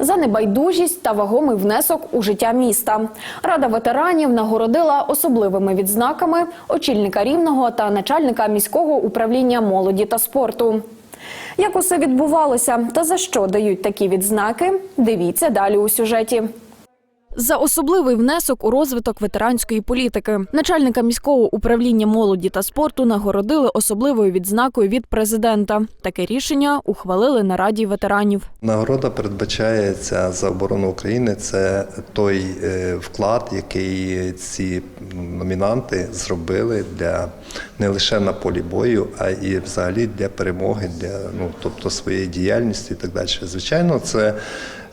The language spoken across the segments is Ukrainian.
За небайдужість та вагомий внесок у життя міста. Рада ветеранів нагородила особливими відзнаками очільника рівного та начальника міського управління молоді та спорту. Як усе відбувалося та за що дають такі відзнаки? Дивіться далі у сюжеті. За особливий внесок у розвиток ветеранської політики начальника міського управління молоді та спорту нагородили особливою відзнакою від президента. Таке рішення ухвалили на раді ветеранів. Нагорода передбачається за оборону України. Це той е, вклад, який ці номінанти зробили для не лише на полі бою, а і взагалі для перемоги, для ну тобто своєї діяльності і так далі. Звичайно, це.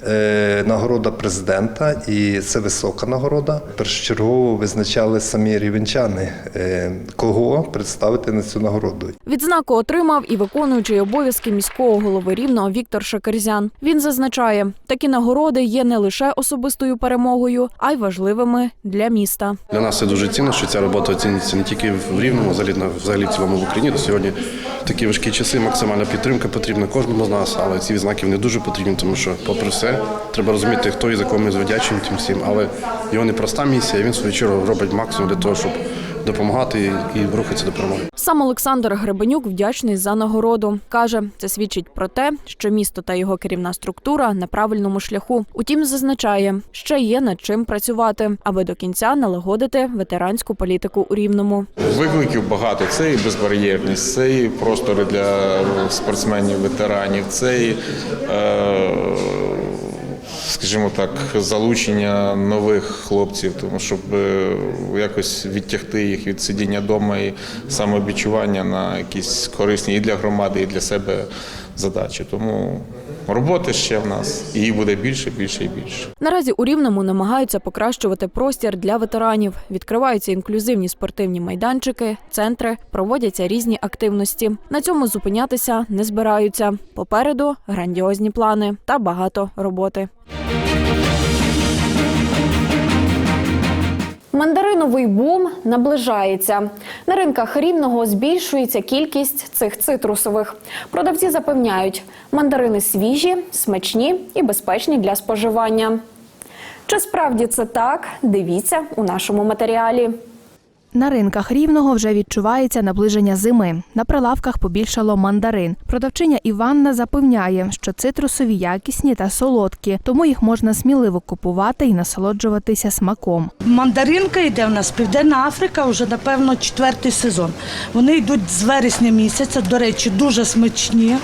Е, Нагорода президента, і це висока нагорода. Першочергово визначали самі рівенчани, е, кого представити на цю нагороду. Відзнаку отримав і виконуючий обов'язки міського голови рівного Віктор Шакерзян. Він зазначає, такі нагороди є не лише особистою перемогою, а й важливими для міста. Для нас це дуже цінно, що ця робота оцінюється не тільки в Рівному, взагалі, взагалі в цілому в Україні. До сьогодні такі важкі часи максимальна підтримка потрібна кожному з нас, але ці відзнаки вони дуже потрібні, тому що, попри все, треба розуміти, хто і за кого ми завдячуємо тим всім. Але його непроста місія, він свою чергу робить максимум для того, щоб допомагати і, і рухатися до перемоги. Сам Олександр Гребенюк вдячний за нагороду. Каже, це свідчить про те, що місто та його керівна структура на правильному шляху. Утім, зазначає, ще є над чим працювати, аби до кінця налагодити ветеранську політику у рівному. Викликів багато. Це і безбар'єрність, це і простори для спортсменів, ветеранів, це і, е, скажімо так, залучення нових хлопців, тому щоб е, якось відтягти їх від сидіння вдома і самовідчування на якісь корисні і для громади, і для себе задачі. Тому роботи ще в нас її буде більше, більше і більше. Наразі у Рівному намагаються покращувати простір для ветеранів. Відкриваються інклюзивні спортивні майданчики, центри, проводяться різні активності. На цьому зупинятися не збираються. Попереду грандіозні плани та багато роботи. Мандариновий бум наближається. На ринках рівного збільшується кількість цих цитрусових. Продавці запевняють, мандарини свіжі, смачні і безпечні для споживання. Чи справді це так? Дивіться у нашому матеріалі. На ринках рівного вже відчувається наближення зими. На прилавках побільшало мандарин. Продавчиня Іванна запевняє, що цитрусові якісні та солодкі, тому їх можна сміливо купувати і насолоджуватися смаком. Мандаринка йде в нас Південна Африка, вже напевно четвертий сезон. Вони йдуть з вересня місяця. До речі, дуже смачні,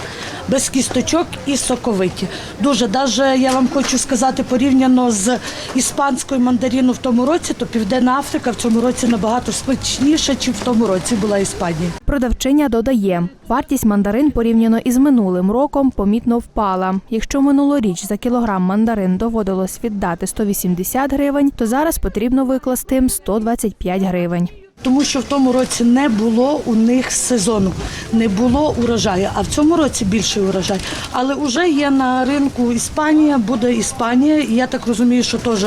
без кісточок і соковиті. Дуже даже я вам хочу сказати, порівняно з іспанською мандарину в тому році, то Південна Африка в цьому році набагато смачніша, ніж в тому році була Іспанія. Продавчиня додає, вартість мандарин порівняно із минулим роком помітно впала. Якщо минулоріч за кілограм мандарин доводилось віддати 180 гривень, то зараз потрібно викласти 125 гривень. Тому що в тому році не було у них сезону, не було урожаю. А в цьому році більший урожай. Але вже є на ринку Іспанія, буде Іспанія. І я так розумію, що теж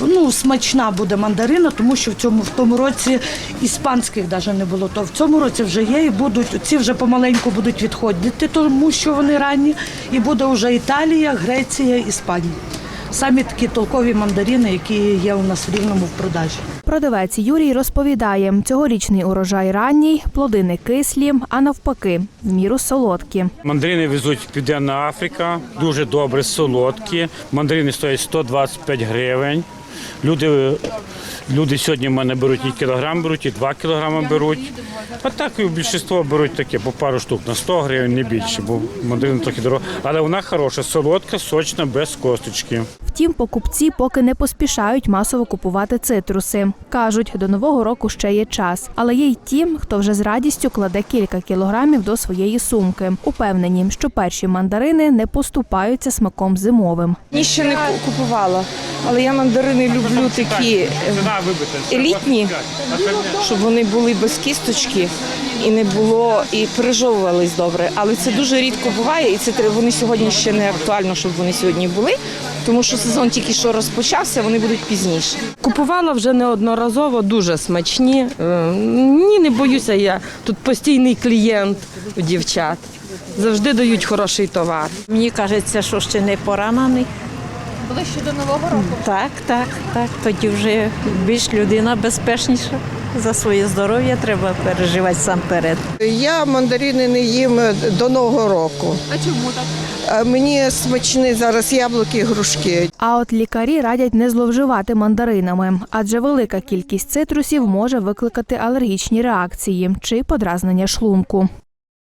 ну, смачна буде мандарина, тому що в цьому в тому році іспанських навіть не було. То в цьому році вже є і будуть ці вже помаленьку будуть відходити, тому що вони ранні. І буде вже Італія, Греція, Іспанія. Самі такі толкові мандарини, які є у нас в рівному в продажі. Продавець Юрій розповідає, цьогорічний урожай ранній, плоди не кислі, а навпаки, в міру солодкі. Мандарини везуть Південна Африка, дуже добре, солодкі. Мандарини стоять 125 гривень. Люди, люди сьогодні в мене беруть і кілограм беруть, і два кілограми беруть. А так і більшість беруть таке по пару штук на 100 гривень, не більше, бо мандарини трохи дорого. Але вона хороша, солодка, сочна, без косточки. Втім, покупці поки не поспішають масово купувати цитруси. Кажуть, до нового року ще є час. Але є й ті, хто вже з радістю кладе кілька кілограмів до своєї сумки. Упевнені, що перші мандарини не поступаються смаком зимовим. Ні, ще не купувала, але я мандарини люблю такі елітні, щоб вони були без кісточки і не було, і пережовувались добре. Але це дуже рідко буває, і це вони сьогодні ще не актуально, щоб вони сьогодні були, тому що сезон тільки що розпочався, вони будуть пізніше. Купувала вже неодноразово, дуже смачні. Е, Ні, не боюся я. Тут постійний клієнт у дівчат. Завжди дають хороший товар. Мені кажеться, що ще не поранений. Ближче до нового року. Так, так, так. Тоді вже більш людина безпечніша. За своє здоров'я треба переживати сам перед. Я мандарини не їм до Нового року. А чому так? Мені смачні зараз яблуки і грушки. А от лікарі радять не зловживати мандаринами, адже велика кількість цитрусів може викликати алергічні реакції чи подразнення шлунку.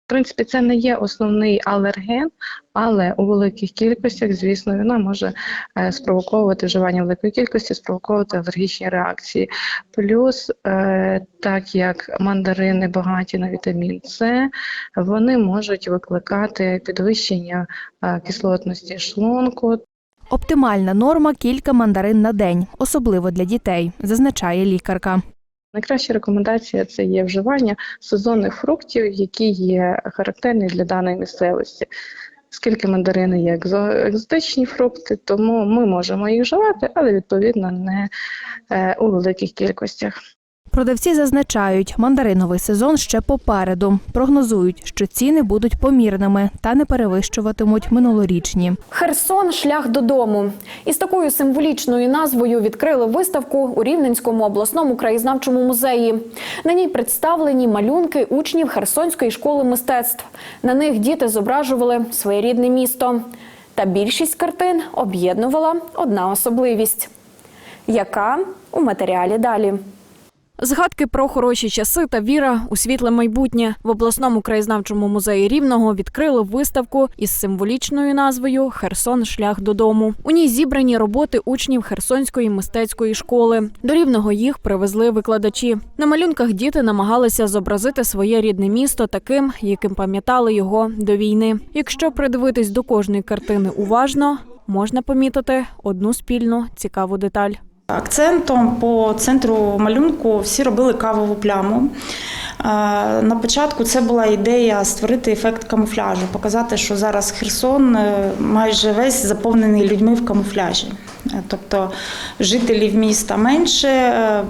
В принципі, це не є основний алерген, але у великих кількостях, звісно, вона може е, спровоковувати вживання великої кількості, спровоковувати алергічні реакції. Плюс, е, так як мандарини багаті на вітамін С, вони можуть викликати підвищення е, кислотності шлунку, Оптимальна норма кілька мандарин на день, особливо для дітей, зазначає лікарка. Найкраща рекомендація це є вживання сезонних фруктів, які є характерні для даної місцевості. Оскільки мандарини є екзотичні фрукти, тому ми можемо їх вживати, але відповідно не е, у великих кількостях. Продавці зазначають, мандариновий сезон ще попереду. Прогнозують, що ціни будуть помірними та не перевищуватимуть минулорічні. Херсон шлях додому. Із такою символічною назвою відкрили виставку у Рівненському обласному краєзнавчому музеї. На ній представлені малюнки учнів Херсонської школи мистецтв. На них діти зображували своє рідне місто. Та більшість картин об'єднувала одна особливість, яка у матеріалі далі. Згадки про хороші часи та віра у світле майбутнє в обласному краєзнавчому музеї Рівного відкрили виставку із символічною назвою Херсон шлях додому. У ній зібрані роботи учнів Херсонської мистецької школи. До рівного їх привезли викладачі. На малюнках діти намагалися зобразити своє рідне місто таким, яким пам'ятали його до війни. Якщо придивитись до кожної картини уважно, можна помітити одну спільну цікаву деталь. Акцентом по центру малюнку всі робили кавову пляму. Е, На початку це була ідея створити ефект камуфляжу, показати, що зараз Херсон е, майже весь заповнений людьми в камуфляжі. Тобто жителів міста менше, е,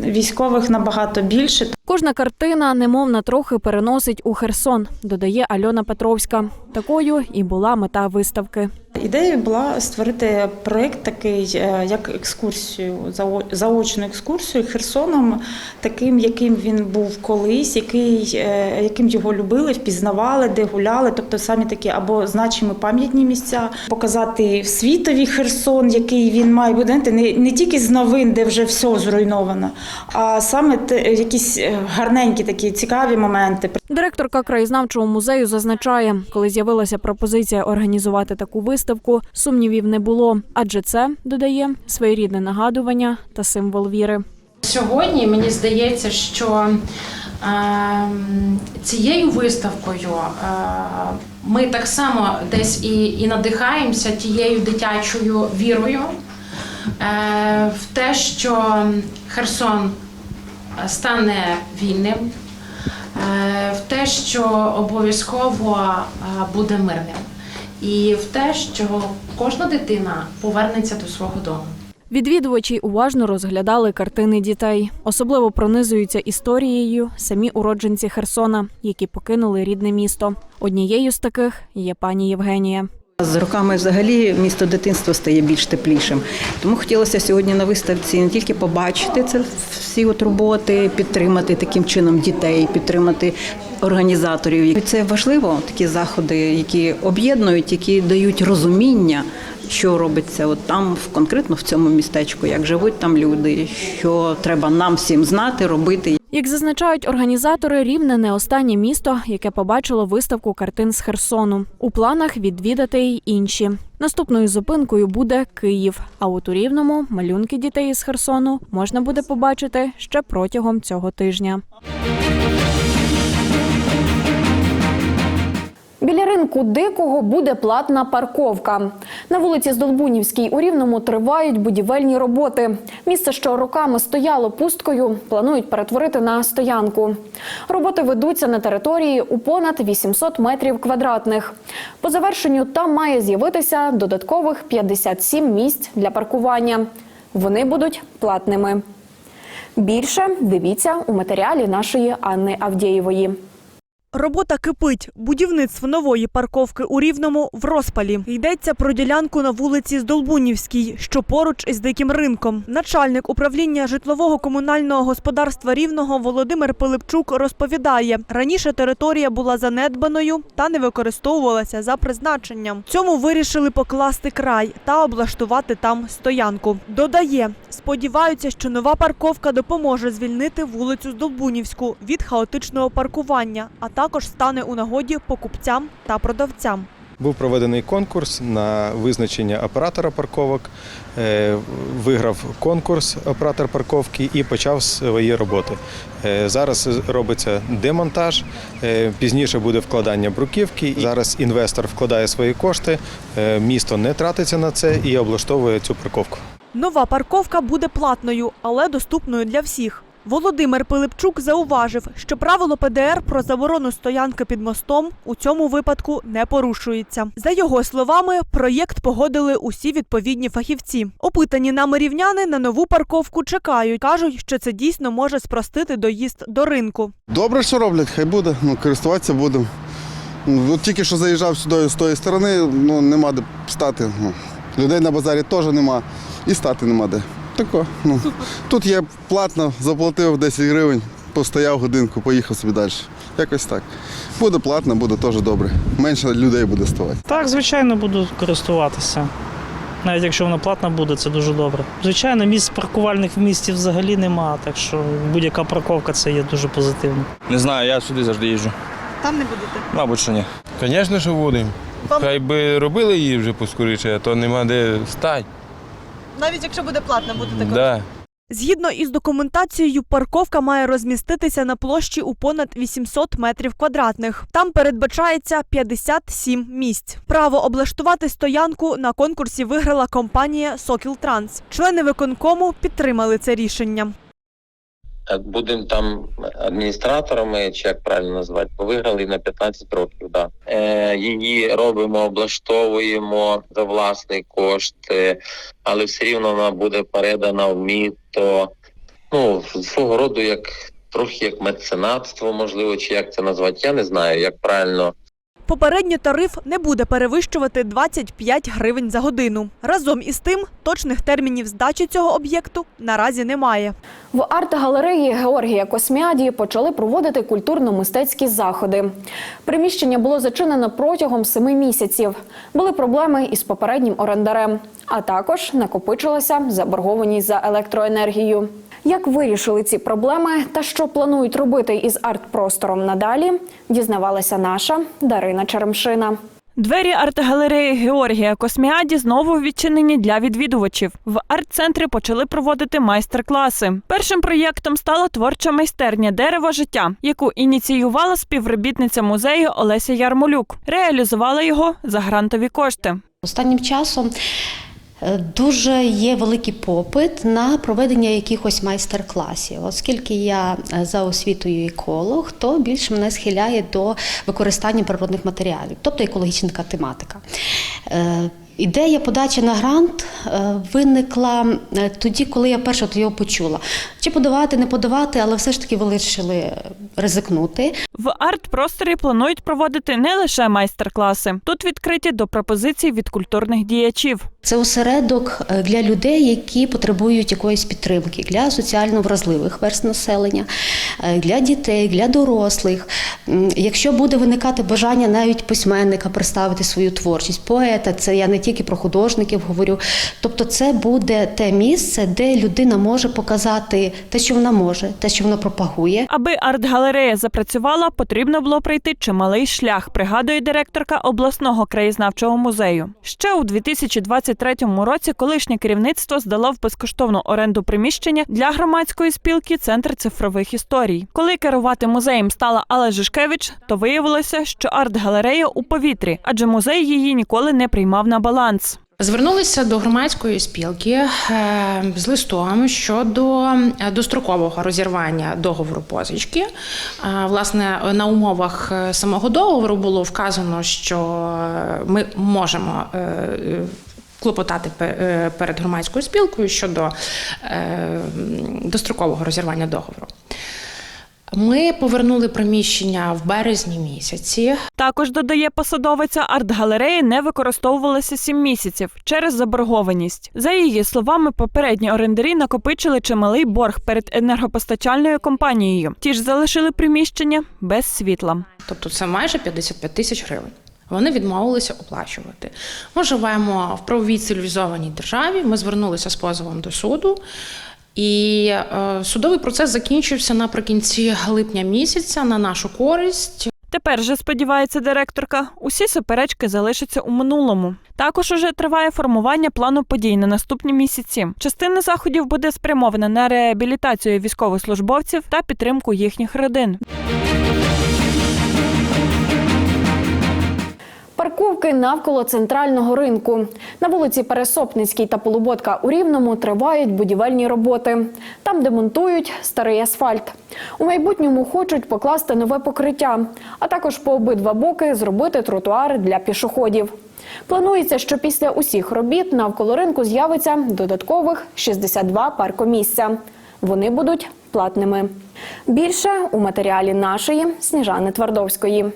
військових набагато більше. Кожна картина, немов на трохи переносить у Херсон, додає Альона Петровська. Такою і була мета виставки. Ідея була створити проєкт такий, е, як екскурсію, зао- заочну екскурсію Херсоном, таким, яким він був колись, який, е, яким його любили, впізнавали, де гуляли, тобто самі такі або значимі пам'ятні місця, показати в світові Херсон, який він має бути, не, не тільки з новин, де вже все зруйновано, а саме те- якісь е, гарненькі такі цікаві моменти. Директорка краєзнавчого музею зазначає, коли з'явилася пропозиція організувати таку виставку, сумнівів не було, адже це додає своєрідне нагадування та символ віри. Сьогодні мені здається, що цією виставкою е, ми так само десь і, і надихаємося тією дитячою вірою е, в те, що Херсон стане вільним, е, в те, що обов'язково буде мирним, і в те, що кожна дитина повернеться до свого дому. Відвідувачі уважно розглядали картини дітей. Особливо пронизуються історією самі уродженці Херсона, які покинули рідне місто. Однією з таких є пані Євгенія. З роками взагалі місто дитинства стає більш теплішим. Тому хотілося сьогодні на виставці не тільки побачити це всі от роботи, підтримати таким чином дітей, підтримати організаторів. Це важливо, такі заходи, які об'єднують, які дають розуміння, що робиться от там, в- конкретно в цьому містечку, як живуть там люди, що треба нам всім знати, робити. Як зазначають організатори, Рівне не останнє місто, яке побачило виставку картин з Херсону. У планах відвідати й інші. Наступною зупинкою буде Київ. А от у Рівному малюнки дітей із Херсону можна буде побачити ще протягом цього тижня. Біля ринку дикого буде платна парковка. На вулиці Здолбунівській у Рівному тривають будівельні роботи. Місце, що роками стояло пусткою, планують перетворити на стоянку. Роботи ведуться на території у понад 800 метрів квадратних. По завершенню там має з'явитися додаткових 57 місць для паркування. Вони будуть платними. Більше дивіться у матеріалі нашої Анни Авдєєвої. Робота кипить. Будівництво нової парковки у Рівному в розпалі. Йдеться про ділянку на вулиці Здолбунівській, що поруч із диким ринком. Начальник управління житлового комунального господарства Рівного Володимир Пилипчук розповідає, раніше територія була занедбаною та не використовувалася за призначенням. Цьому вирішили покласти край та облаштувати там стоянку. Додає, сподіваються, що нова парковка допоможе звільнити вулицю Здолбунівську від хаотичного паркування, а також стане у нагоді покупцям та продавцям. Був проведений конкурс на визначення оператора парковок. Е, Виграв конкурс оператор парковки і почав свої роботи. Е, Зараз робиться демонтаж, е, пізніше буде вкладання бруківки. Зараз інвестор вкладає свої кошти, місто не тратиться на це і облаштовує цю парковку. Нова парковка буде платною, але доступною для всіх. Володимир Пилипчук зауважив, що правило ПДР про заборону стоянки під мостом у цьому випадку не порушується. За його словами, проєкт погодили усі відповідні фахівці. Опитані нами рівняни на нову парковку чекають. кажуть, що це дійсно може спростити доїзд до ринку. Добре, що роблять, хай буде, ну, користуватися будемо. Ну, От тільки що заїжджав сюди з тої сторони, ну нема де стати. Ну, людей на базарі теж нема і стати нема де. Тако, ну. Тут є платно, заплатив 10 гривень, постояв годинку, поїхав собі далі. Якось так. Буде платно, буде теж добре. Менше людей буде ставати. Так, звичайно, буду користуватися. Навіть якщо вона платна буде, це дуже добре. Звичайно, місць паркувальних в місті взагалі нема, так що будь-яка парковка це є дуже позитивно. Не знаю, я сюди завжди їжджу. Там не будете. Мабуть, що ні. Звісно, що будемо. Хай би робили її вже поскоріше, а то нема де стати. Навіть якщо буде платна, будете Да. Згідно із документацією, парковка має розміститися на площі у понад 800 метрів квадратних. Там передбачається 57 місць. Право облаштувати стоянку на конкурсі виграла компанія Сокіл Транс. Члени виконкому підтримали це рішення. Будемо там адміністраторами, чи як правильно назвати, виграли на 15 років. Да. Е, її робимо, облаштовуємо за власний кошт, е, але все рівно вона буде передана в місто. Ну, свого роду, як трохи як меценатство, можливо, чи як це назвати, я не знаю, як правильно. Попередньо тариф не буде перевищувати 25 гривень за годину. Разом із тим, точних термінів здачі цього об'єкту наразі немає. В арт-галереї Георгія Косміаді почали проводити культурно-мистецькі заходи. Приміщення було зачинено протягом семи місяців. Були проблеми із попереднім орендарем, а також накопичилася заборгованість за електроенергію. Як вирішили ці проблеми та що планують робити із арт-простором надалі, дізнавалася наша Дарина Черемшина. Двері арт-галереї Георгія Косміаді знову відчинені для відвідувачів. В арт-центрі почали проводити майстер-класи. Першим проєктом стала творча майстерня Дерево життя, яку ініціювала співробітниця музею Олеся Ярмолюк. Реалізувала його за грантові кошти. Останнім часом дуже є великий попит на проведення якихось майстер-класів. Оскільки я е, за освітою еколог, то більше мене схиляє до використання природних матеріалів, тобто екологічна тематика. Ідея подачі на грант е, виникла е, тоді, коли я перше його почула. Чи подавати, не подавати, але все ж таки вирішили ризикнути. В арт-просторі планують проводити не лише майстер-класи. Тут відкриті до пропозицій від культурних діячів. Це осередок е, для людей, які потребують якоїсь підтримки, для соціально вразливих верст населення, для дітей, для дорослих. Якщо буде виникати бажання навіть письменника представити свою творчість, поета, це я не тільки про художників говорю. Тобто, це буде те місце, де людина може показати те, що вона може, те, що вона пропагує. Аби арт-галерея запрацювала, потрібно було пройти чималий шлях, пригадує директорка обласного краєзнавчого музею. Ще у 2023 2023 році колишнє керівництво здало в безкоштовну оренду приміщення для громадської спілки Центр цифрових історій. Коли керувати музеєм стала Алла Жишкевич, то виявилося, що арт-галерея у повітрі, адже музей її ніколи не приймав на баланс. Звернулися до громадської спілки е, з листом щодо е, дострокового розірвання договору позички. Е, Власне, на умовах самого договору було вказано, що ми можемо клопотати пе- перед громадською спілкою щодо дострокового розірвання договору. Ми повернули приміщення в березні місяці. Також додає посадовиця, арт-галереї не використовувалися сім місяців через заборгованість. За її словами, попередні орендарі накопичили чималий борг перед енергопостачальною компанією. Ті ж залишили приміщення без світла. Тобто це майже 55 тисяч гривень. Вони відмовилися оплачувати. Ми живемо в правовій цивілізованій державі. Ми звернулися з позовом до суду. І е, судовий процес закінчився наприкінці липня місяця на нашу користь. Тепер же сподівається директорка, усі суперечки залишаться у минулому. Також уже триває формування плану подій на наступні місяці. Частина заходів буде спрямована на реабілітацію військовослужбовців та підтримку їхніх родин. Парковки навколо центрального ринку. На вулиці Пересопницькій та Полуботка у Рівному тривають будівельні роботи. Там демонтують старий асфальт. У майбутньому хочуть покласти нове покриття, а також по обидва боки зробити тротуари для пішоходів. Планується, що після усіх робіт навколо ринку з'явиться додаткових 62 паркомісця. Вони будуть платними. Більше у матеріалі нашої Сніжани Твардовської.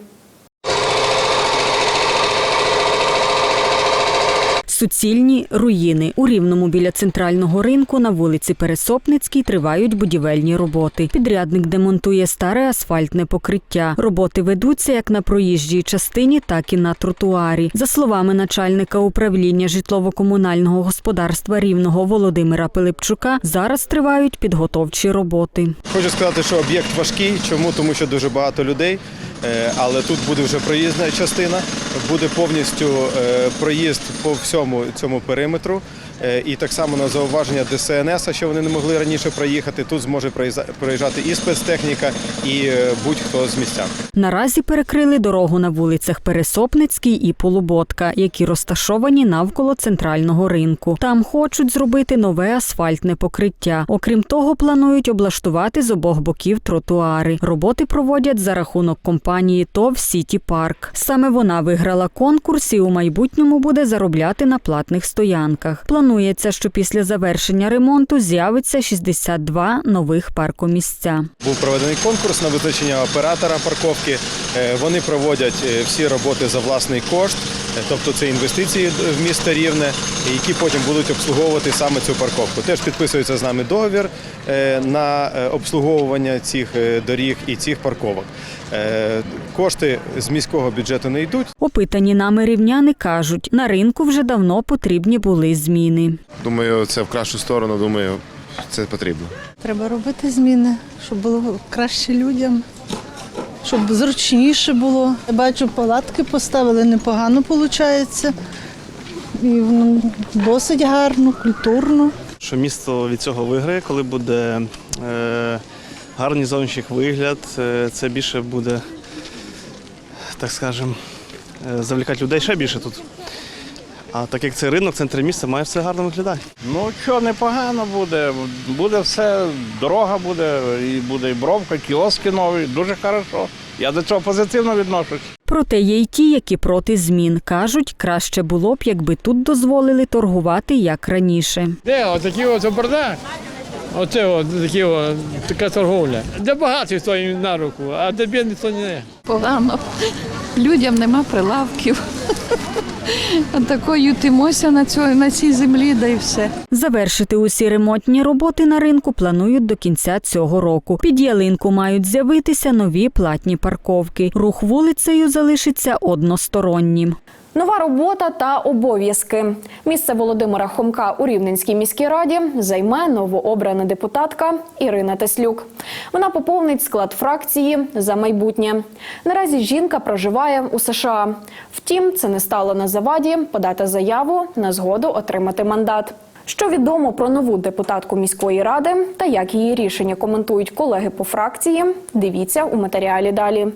Суцільні руїни у рівному біля центрального ринку на вулиці Пересопницькій тривають будівельні роботи. Підрядник демонтує старе асфальтне покриття. Роботи ведуться як на проїжджій частині, так і на тротуарі. За словами начальника управління житлово-комунального господарства рівного Володимира Пилипчука, зараз тривають підготовчі роботи. Хочу сказати, що об'єкт важкий. Чому? Тому що дуже багато людей. Е, Але тут буде вже проїзна частина, буде повністю е, проїзд по всьому цьому периметру. Е, І так само на зауваження ДСНС, що вони не могли раніше проїхати. Тут зможе проїжджати і спецтехніка, і е, будь-хто з містян. Наразі перекрили дорогу на вулицях Пересопницький і Полуботка, які розташовані навколо центрального ринку. Там хочуть зробити нове асфальтне покриття. Окрім того, планують облаштувати з обох боків тротуари. Роботи проводять за рахунок компанії ТОВ Сіті Парк. Саме вона виграла конкурс і у майбутньому буде заробляти на платних стоянках. Планується, що після завершення ремонту з'явиться 62 нових паркомісця. Був проведений конкурс на визначення оператора парковки. Е, Вони проводять е, всі роботи за власний кошт, е, тобто це інвестиції в місто Рівне, які потім будуть обслуговувати саме цю парковку. Теж підписується з нами договір на обслуговування цих доріг і цих парковок. Е, Кошти з міського бюджету не йдуть. Опитані нами рівняни кажуть, на ринку вже давно потрібні були зміни. Думаю, це в кращу сторону. Думаю, це потрібно. Треба робити зміни, щоб було краще людям, щоб зручніше було. Я бачу, палатки поставили непогано, виходить. І досить гарно, культурно. що місто від цього виграє, коли буде е, гарний зовнішній вигляд, е, це більше буде, так скажемо, е, завлікати людей ще більше тут. А так як це ринок, центр міста має все гарно виглядати. Ну що, непогано буде. Буде все, дорога буде, і буде і бровка, кіоски нові, дуже хорошо. Я до цього позитивно відношусь. Проте є й ті, які проти змін. Кажуть, краще було б, якби тут дозволили торгувати як раніше. Де отакі от бардак? Оце от такі от, така торговля. Для багатих то їм на руку, а для бідних то ні. Погано. Людям нема прилавків. Отако ютимося на, цьому, на цій землі, да й все. Завершити усі ремонтні роботи на ринку планують до кінця цього року. Під ялинку мають з'явитися нові платні парковки. Рух вулицею залишиться одностороннім. Нова робота та обов'язки. Місце Володимира Хомка у Рівненській міській раді займе новообрана депутатка Ірина Теслюк. Вона поповнить склад фракції за майбутнє. Наразі жінка проживає у США. Втім, це не стало на заваді подати заяву на згоду отримати мандат. Що відомо про нову депутатку міської ради та як її рішення коментують колеги по фракції, дивіться у матеріалі далі.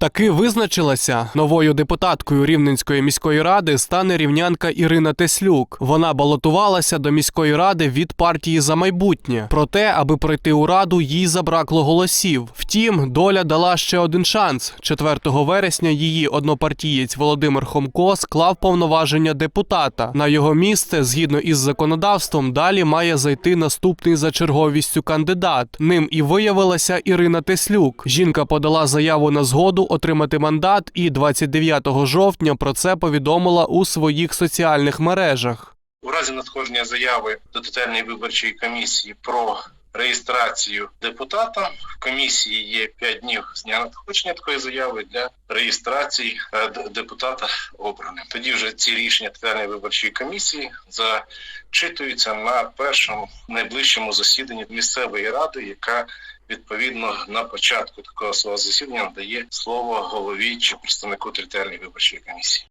Таки визначилася новою депутаткою Рівненської міської ради стане рівнянка Ірина Теслюк. Вона балотувалася до міської ради від партії за майбутнє. Проте, аби пройти у раду, їй забракло голосів. Втім, доля дала ще один шанс. 4 вересня її однопартієць Володимир Хомко склав повноваження депутата. На його місце, згідно із законодавством, далі має зайти наступний за черговістю кандидат. Ним і виявилася Ірина Теслюк. Жінка подала заяву на згоду отримати мандат і 29 жовтня про це повідомила у своїх соціальних мережах. У разі надходження заяви до Тотальної виборчої комісії про реєстрацію депутата в комісії є 5 днів з дня надходження такої заяви для реєстрації е, депутата обраним. Тоді вже ці рішення Тотальної виборчої комісії зачитуються на першому найближчому засіданні місцевої ради, яка відповідно на початку такого свого засідання надає слово голові чи представнику територіальної виборчої комісії.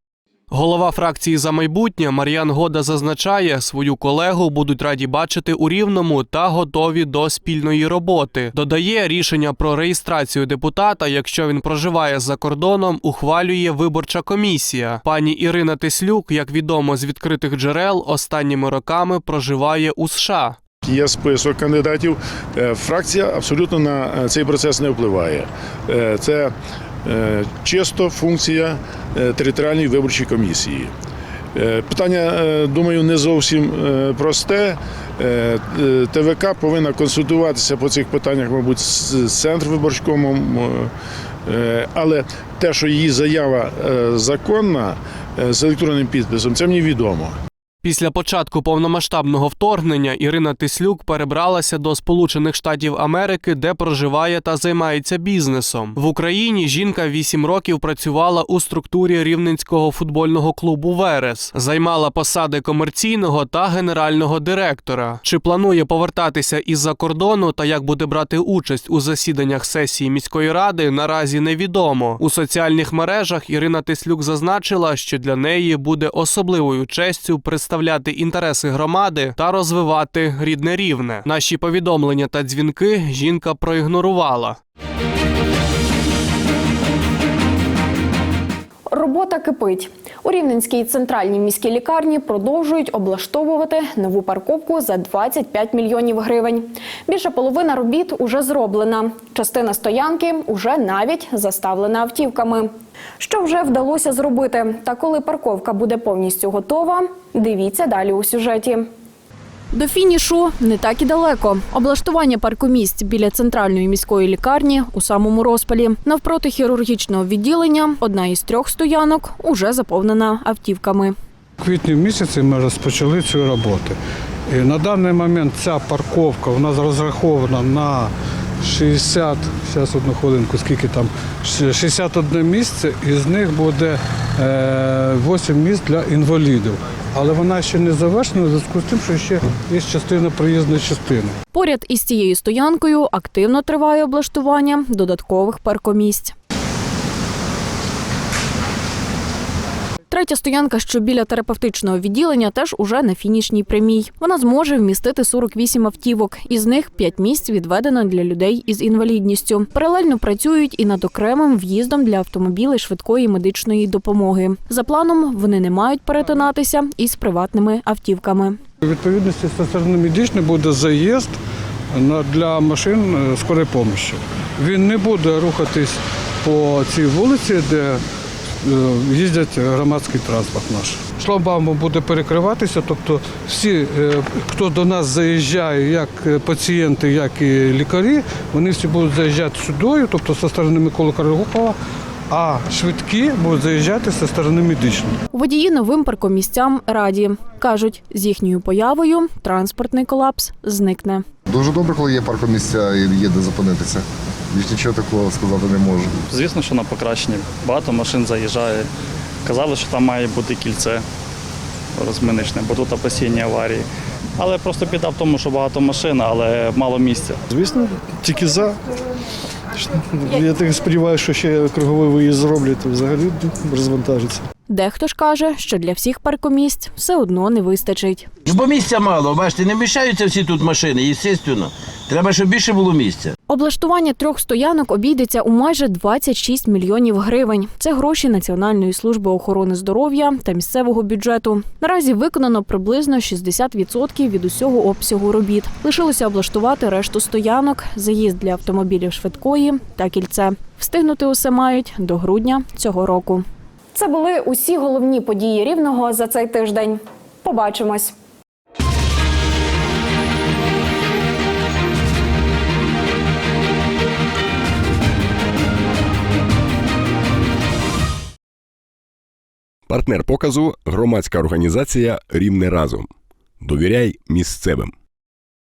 Голова фракції за майбутнє Мар'ян Года зазначає, свою колегу будуть раді бачити у рівному та готові до спільної роботи. Додає, рішення про реєстрацію депутата, якщо він проживає за кордоном, ухвалює виборча комісія. Пані Ірина Теслюк, як відомо з відкритих джерел, останніми роками проживає у США. Є список кандидатів. Е, Фракція абсолютно на е, цей процес не впливає. Е, Це чисто функція е, територіальної виборчої комісії. Е, Питання, е, думаю, не зовсім е, просте. Е, е, ТВК повинна консультуватися по цих питаннях, мабуть, з Центрвиборчкомом. Е, Але те, що її заява е, законна е, з електронним підписом, це мені відомо. Після початку повномасштабного вторгнення Ірина Тислюк перебралася до Сполучених Штатів Америки, де проживає та займається бізнесом. В Україні жінка 8 років працювала у структурі рівненського футбольного клубу Верес, займала посади комерційного та генерального директора. Чи планує повертатися із-за кордону та як буде брати участь у засіданнях сесії міської ради, наразі невідомо. У соціальних мережах Ірина Тислюк зазначила, що для неї буде особливою честю представляти інтереси громади та розвивати рідне рівне. Наші повідомлення та дзвінки жінка проігнорувала. Робота кипить. У Рівненській центральній міській лікарні продовжують облаштовувати нову парковку за 25 мільйонів гривень. Більша половина робіт уже зроблена. Частина стоянки уже навіть заставлена автівками. Що вже вдалося зробити? Та коли парковка буде повністю готова, дивіться далі у сюжеті. До фінішу не так і далеко. Облаштування паркомісць біля центральної міської лікарні у самому розпалі. Навпроти хірургічного відділення одна із трьох стоянок уже заповнена автівками. У квітні місяці ми розпочали цю роботу. І на даний момент ця парковка у нас розрахована на 60, зараз одну хвилинку, скільки там, 61 місце, і з них буде е, 8 місць для інвалідів. Але вона ще не завершена в зв'язку з тим, що ще є частина проїзної частини. Поряд із цією стоянкою активно триває облаштування додаткових паркомісць. Третя стоянка, що біля терапевтичного відділення, теж уже на фінішній прямій. Вона зможе вмістити 48 автівок. Із них 5 місць відведено для людей із інвалідністю. Паралельно працюють і над окремим в'їздом для автомобілів швидкої медичної допомоги. За планом вони не мають перетинатися із приватними автівками. Відповідності медичної буде заїзд для машин е, скорої допомоги. Він не буде рухатись по цій вулиці, де їздять громадський транспорт наш. Шлагбаум буде перекриватися, тобто всі, е, хто до нас заїжджає, як е, пацієнти, як і лікарі, вони всі будуть заїжджати сюди, тобто зі сторони Миколи Карагухова, а швидкі будуть заїжджати зі сторони медичної. Водії новим паркомісцям раді кажуть, з їхньою появою транспортний колапс зникне. Дуже добре, коли є паркомісця і є де зупинитися. Більш нічого такого сказати не можу. Звісно, що на покращенні. Багато машин заїжджає. Казали, що там має бути кільце розминичне, бо тут постійні аварії. Але просто біда в тому, що багато машин, але мало місця. Звісно, тільки за. Я так сподіваюся, що ще круговий виїзд зроблять, то взагалі розвантажиться. Дехто ж каже, що для всіх паркомісць все одно не вистачить. Бо місця мало, бачите, не вміщаються всі тут машини, звісно. Треба, щоб більше було місця. Облаштування трьох стоянок обійдеться у майже 26 мільйонів гривень. Це гроші Національної служби охорони здоров'я та місцевого бюджету. Наразі виконано приблизно 60% від усього обсягу робіт. Лишилося облаштувати решту стоянок, заїзд для автомобілів швидкої та кільце. Встигнути усе мають до грудня цього року. Це були усі головні події рівного за цей тиждень. Побачимось. Партнер показу громадська організація Рівне разом. Довіряй місцевим.